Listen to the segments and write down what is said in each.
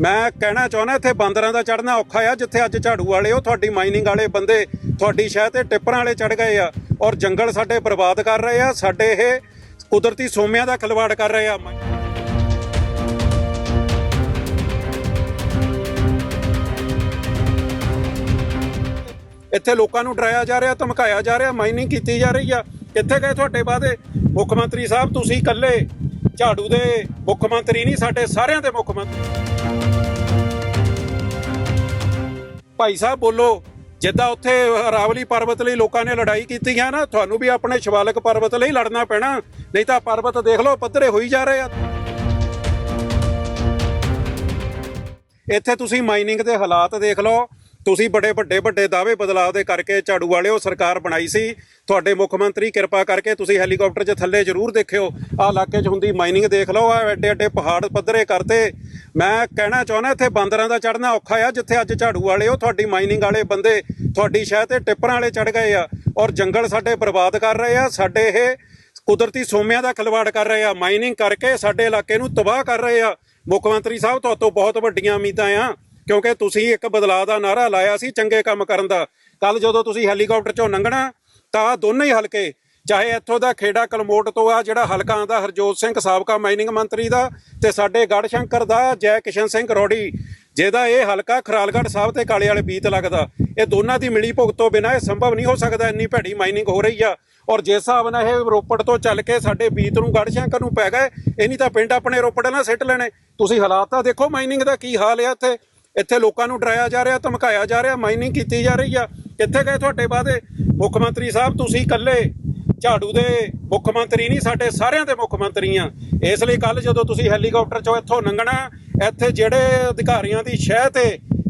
ਮੈਂ ਕਹਿਣਾ ਚਾਹੁੰਦਾ ਇੱਥੇ ਬਾਂਦਰਾਂ ਦਾ ਚੜਨਾ ਔਖਾ ਆ, ਜਿੱਥੇ ਅੱਜ ਝਾੜੂ ਵਾਲੇ ਉਹ ਤੁਹਾਡੀ ਮਾਈਨਿੰਗ ਵਾਲੇ ਬੰਦੇ ਤੁਹਾਡੀ ਸ਼ਹਿਰ ਤੇ ਟਿੱਪਰਾਂ ਵਾਲੇ ਚੜ ਗਏ ਆ ਔਰ ਜੰਗਲ ਸਾਡੇ ਬਰਬਾਦ ਕਰ ਰਹੇ ਆ, ਸਾਡੇ ਇਹ ਕੁਦਰਤੀ ਸੋਮਿਆਂ ਦਾ ਖਿਲਵਾੜ ਕਰ ਰਹੇ ਆ। ਇੱਥੇ ਲੋਕਾਂ ਨੂੰ ਡਰਾਇਆ ਜਾ ਰਿਹਾ, ਧਮਕਾਇਆ ਜਾ ਰਿਹਾ ਮਾਈਨਿੰਗ ਕੀਤੀ ਜਾ ਰਹੀ ਆ। ਕਿੱਥੇ ਗਏ ਤੁਹਾਡੇ ਵਾਅਦੇ? ਮੁੱਖ ਮੰਤਰੀ ਸਾਹਿਬ, ਤੁਸੀਂ ਇਕੱਲੇ ਝਾੜੂ ਦੇ ਮੁੱਖ ਮੰਤਰੀ ਨਹੀਂ, ਸਾਡੇ ਸਾਰਿਆਂ ਦੇ ਮੁੱਖ ਮੰਤਰੀ। ਭਾਈ ਸਾਹਿਬ, ਬੋਲੋ, ਜਿੱਦਾਂ ਉੱਥੇ ਰਾਵਲੀ ਪਰਬਤ ਲਈ ਲੋਕਾਂ ਨੇ ਲੜਾਈ ਕੀਤੀ ਹੈ ਨਾ, ਤੁਹਾਨੂੰ ਵੀ ਆਪਣੇ ਸ਼ਿਵਾਲਿਕ ਪਰਬਤ ਲਈ ਲੜਨਾ ਪੈਣਾ, ਨਹੀਂ ਤਾਂ ਪਰਬਤ ਦੇਖ ਲਓ, ਪੱਧਰੇ ਹੋਈ ਜਾ ਰਹੇ ਆ। ਇੱਥੇ ਤੁਸੀਂ ਮਾਈਨਿੰਗ ਦੇ ਹਾਲਾਤ ਦੇਖ ਲਓ ਤੁਸੀਂ ਬੜੇ ਵੱਡੇ ਵੱਡੇ ਦਾਅਵੇ ਬਦਲਾਅ ਦੇ ਕਰਕੇ ਝਾੜੂ ਵਾਲਿਓ ਸਰਕਾਰ ਬਣਾਈ ਸੀ। ਤੁਹਾਡੇ ਮੁੱਖ ਮੰਤਰੀ ਕਿਰਪਾ ਕਰਕੇ ਤੁਸੀਂ ਹੈਲੀਕਾਪਟਰ 'ਚ ਥੱਲੇ ਜ਼ਰੂਰ ਦੇਖਿਓ। ਆਹ ਇਲਾਕੇ 'ਚ ਹੁੰਦੀ ਮਾਈਨਿੰਗ ਦੇਖ ਲਓ ਆ ਐਡੇ ਐਡੇ ਪਹਾੜ ਪੱਧਰੇ ਕਰਤੇ। ਮੈਂ ਕਹਿਣਾ ਚਾਹੁੰਦਾ ਇੱਥੇ ਬਾਂਦਰਾਂ ਦਾ ਚੜਨਾ ਔਖਾ ਆ, ਜਿੱਥੇ ਅੱਜ ਝਾੜੂ ਵਾਲੇ ਉਹ ਤੁਹਾਡੀ ਮਾਈਨਿੰਗ ਵਾਲੇ ਬੰਦੇ, ਤੁਹਾਡੀ ਸ਼ਹਿ ਤੇ ਟਿੱਪਰਾਂ ਵਾਲੇ ਚੜ ਗਏ ਆ ਔਰ ਜੰਗਲ ਸਾਡੇ ਬਰਬਾਦ ਕਰ ਰਹੇ ਆ, ਸਾਡੇ ਇਹ ਕੁਦਰਤੀ ਸੋਮਿਆਂ ਦਾ ਖਿਲਵਾੜ ਕਰ ਰਹੇ ਆ ਮਾਈਨਿੰਗ ਕਰਕੇ ਸਾਡੇ ਇਲਾਕੇ ਨੂੰ ਤਬਾਹ ਕਰ ਰਹੇ ਆ। ਮੁੱਖ ਮੰਤਰੀ ਸਾਹਿਬ ਤੁਹਾਤੋਂ ਬਹੁਤ ਵੱਡੀਆਂ ਉਮੀਦਾਂ ਆ। ਕਿਉਂਕਿ ਤੁਸੀਂ ਇੱਕ ਬਦਲਾਅ ਦਾ ਨਾਰਾ ਲਾਇਆ ਸੀ ਚੰਗੇ ਕੰਮ ਕਰਨ ਦਾ। ਕੱਲ ਜਦੋਂ ਤੁਸੀਂ ਹੈਲੀਕਾਪਟਰ ਚੋਂ ਲੰਘਣਾ, ਤਾਂ ਦੋਨੇ ਹੀ ਹਲਕੇ, ਚਾਹੇ ਇੱਥੋਂ ਦਾ ਖੇੜਾ ਕਲਮੋਟ ਤੋਂ ਆ, ਜਿਹੜਾ ਹਲਕਾ ਆਂਦਾ ਹਰਜੋਤ ਸਿੰਘ ਸਾਬਕਾ ਮਾਈਨਿੰਗ ਮੰਤਰੀ ਦਾ, ਤੇ ਸਾਡੇ ਗੜ ਸ਼ੰਕਰ ਦਾ, ਜੈ ਕਿਸ਼ਨ ਸਿੰਘ ਰੋੜੀ, ਜਿਹਦਾ ਇਹ ਹਲਕਾ ਖਰਾਲਗੜ੍ਹ ਸਾਹਿਬ ਤੇ ਕਾਲੇ ਵਾਲੇ ਬੀਤ ਲੱਗਦਾ। ਇਹ ਦੋਨਾਂ ਦੀ ਮਿਲੀ ਭੁਗਤ ਤੋਂ ਬਿਨਾਂ ਇਹ ਸੰਭਵ ਨਹੀਂ ਹੋ ਸਕਦਾ, ਇੰਨੀ ਭੈੜੀ ਮਾਈਨਿੰਗ ਹੋ ਰਹੀ ਆ। ਔਰ ਜਿਸ ਹਿਸਾਬ ਨਾਲ ਇਹ ਰੋਪੜ ਤੋਂ ਚੱਲ ਕੇ ਸਾਡੇ ਬੀਤ ਨੂੰ ਗੜ ਸ਼ੰਕਰ ਨੂੰ ਪੈ ਗਏ, ਇਹ ਨਹੀਂ ਤਾਂ ਪਿੰਡ ਆਪਣੇ ਰੋਪੜ ਨਾਲ ਸਿੱਟ ਲੈਣੇ। ਤੁਸੀਂ ਹਾਲਾਤ ਤਾਂ ਦੇਖੋ ਮਾਈਨਿੰਗ ਦਾ ਕੀ ਹਾਲ ਆ ਇੱਥੇ। ਇੱਥੇ ਲੋਕਾਂ ਨੂੰ ਡਰਾਇਆ ਜਾ ਰਿਹਾ, ਧਮਕਾਇਆ ਜਾ ਰਿਹਾ, ਮਾਈਨਿੰਗ ਕੀਤੀ ਜਾ ਰਹੀ ਆ। ਕਿੱਥੇ ਗਏ ਤੁਹਾਡੇ ਵਾਅਦੇ ਮੁੱਖ ਮੰਤਰੀ ਸਾਹਿਬ, ਤੁਸੀਂ ਇਕੱਲੇ। ਝਾੜੂ ਦੇ ਮੁੱਖ ਮੰਤਰੀ ਨਹੀਂ, ਸਾਡੇ ਸਾਰਿਆਂ ਦੇ ਮੁੱਖ ਮੰਤਰੀ ਆ। ਇਸ ਲਈ ਕੱਲ ਜਦੋਂ ਤੁਸੀਂ ਹੈਲੀਕਾਪਟਰ ਚੋਂ ਇੱਥੋਂ ਲੰਘਣਾ, ਇੱਥੇ ਜਿਹੜੇ ਅਧਿਕਾਰੀਆਂ ਦੀ ਸ਼ਹਿ ਤੇ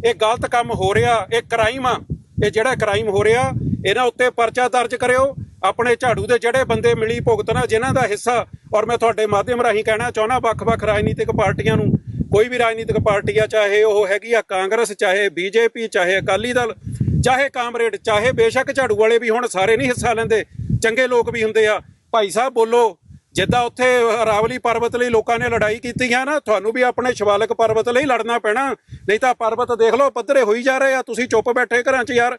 ਇਹ ਗਲਤ ਕੰਮ ਹੋ ਰਿਹਾ, ਇਹ ਕ੍ਰਾਈਮ ਆ, ਇਹ ਜਿਹੜਾ ਕ੍ਰਾਈਮ ਹੋ ਰਿਹਾ, ਇਹਨਾਂ ਉੱਤੇ ਪਰਚਾ ਦਰਜ ਕਰਿਓ। ਆਪਣੇ ਝਾੜੂ ਦੇ ਜਿਹੜੇ ਬੰਦੇ ਮਿਲੀ ਭੁਗਤਣਾ, ਜਿਨ੍ਹਾਂ ਦਾ ਹਿੱਸਾ, ਔਰ ਮੈਂ ਤੁਹਾਡੇ ਮਾਧਿਅਮ ਰਾਹੀਂ ਕਹਿਣਾ ਚਾਹੁੰਦਾ, ਵੱਖ-ਵੱਖ ਰਾਜਨੀਤਿਕ ਪਾਰਟੀਆਂ ਨੂੰ ਕੋਈ ਵੀ ਰਾਜਨੀਤਿਕ ਪਾਰਟੀ ਆ, ਚਾਹੇ ਉਹ ਹੈਗੀ ਆ ਕਾਂਗਰਸ, ਚਾਹੇ ਬੀਜੇਪੀ, ਚਾਹੇ ਅਕਾਲੀ ਦਲ, ਚਾਹੇ ਕਾਮਰੇਡ, ਚਾਹੇ ਬੇਸ਼ੱਕ ਝਾੜੂ ਵਾਲੇ ਵੀ ਹੁਣ ਸਾਰੇ ਨਹੀਂ ਹਿੱਸਾ ਲੈਂਦੇ, ਚੰਗੇ ਲੋਕ ਵੀ ਹੁੰਦੇ ਆ। ਭਾਈ ਸਾਹਿਬ ਬੋਲੋ, ਜਿੱਦਾਂ ਉੱਥੇ ਰਾਵਲੀ ਪਰਬਤ ਲਈ ਲੋਕਾਂ ਨੇ ਲੜਾਈ ਕੀਤੀ ਹੈ ਨਾ, ਤੁਹਾਨੂੰ ਵੀ ਆਪਣੇ ਸ਼ਿਵਾਲਿਕ ਪਰਬਤ ਲਈ ਲੜਨਾ ਪੈਣਾ, ਨਹੀਂ ਤਾਂ ਪਰਬਤ ਦੇਖ ਲਓ, ਪੱਧਰੇ ਹੋਈ ਜਾ ਰਹੇ ਆ, ਤੁਸੀਂ ਚੁੱਪ ਬੈਠੇ ਘਰਾਂ 'ਚ ਯਾਰ।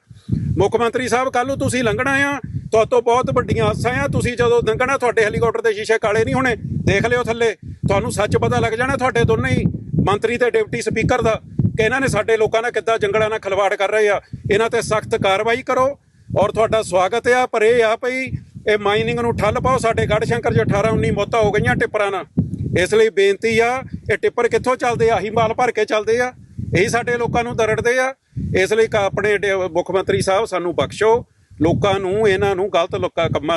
ਮੁੱਖ ਮੰਤਰੀ ਸਾਹਿਬ ਕੱਲ ਨੂੰ ਤੁਸੀਂ ਲੰਘਣਾ ਆ ਤੁਹਾਤੋਂ ਬਹੁਤ ਵੱਡੀਆਂ ਆਸਾਂ ਆ, ਤੁਸੀਂ ਜਦੋਂ ਲੰਘਣਾ, ਤੁਹਾਡੇ ਹੈਲੀਕਾਪਟਰ ਦੇ ਸ਼ੀਸ਼ੇ ਕਾਲੇ ਨਹੀਂ ਹੋਣੇ, ਦੇਖ ਲਿਓ ਥੱਲੇ, ਤੁਹਾਨੂੰ ਸੱਚ ਪਤਾ ਲੱਗ ਜਾਣਾ ਤੁਹਾਡੇ ਦੋਨੇ ਹੀ। ਮੰਤਰੀ ਤੇ ਡਿਪਟੀ ਸਪੀਕਰ ਦਾ ਕਿ ਇਹਨਾਂ ਨੇ ਸਾਡੇ ਲੋਕਾਂ ਨਾਲ ਕਿੱਦਾਂ ਜੰਗਲਾਂ ਨਾਲ ਖਿਲਵਾੜ ਕਰ ਰਹੇ ਆ, ਇਹਨਾਂ ਤੇ ਸਖਤ ਕਾਰਵਾਈ ਕਰੋ ਔਰ ਤੁਹਾਡਾ ਸਵਾਗਤ ਆ, ਪਰ ਇਹ ਆ ਭਈ ਇਹ ਮਾਈਨਿੰਗ ਨੂੰ ਠੱਲ ਪਾਓ, ਸਾਡੇ ਗੜ ਸ਼ੰਕਰ 'ਚ 18 19 ਮੌਤਾਂ ਹੋ ਗਈਆਂ ਟਿੱਪਰਾਂ ਨਾਲ। ਇਸ ਲਈ ਬੇਨਤੀ ਆ, ਇਹ ਟਿੱਪਰ ਕਿੱਥੋਂ ਚੱਲਦੇ ਆ? ਹੀ ਮਾਲ ਭਰ ਕੇ ਚੱਲਦੇ ਆ। ਇਹੀ ਸਾਡੇ ਲੋਕਾਂ ਨੂੰ ਦਰੜਦੇ ਆ। ਇਸ ਲਈ ਕ- ਆਪਣੇ ਡੇ- ਮੁੱਖ ਮੰਤਰੀ ਸਾਹਿਬ ਸਾਨੂੰ ਬਖਸ਼ੋ। ਲੋਕਾਂ ਨੂੰ, ਇਹਨਾਂ ਨੂੰ ਗਲਤ ਲੋਕਾਂ ਕੰਮਾਂ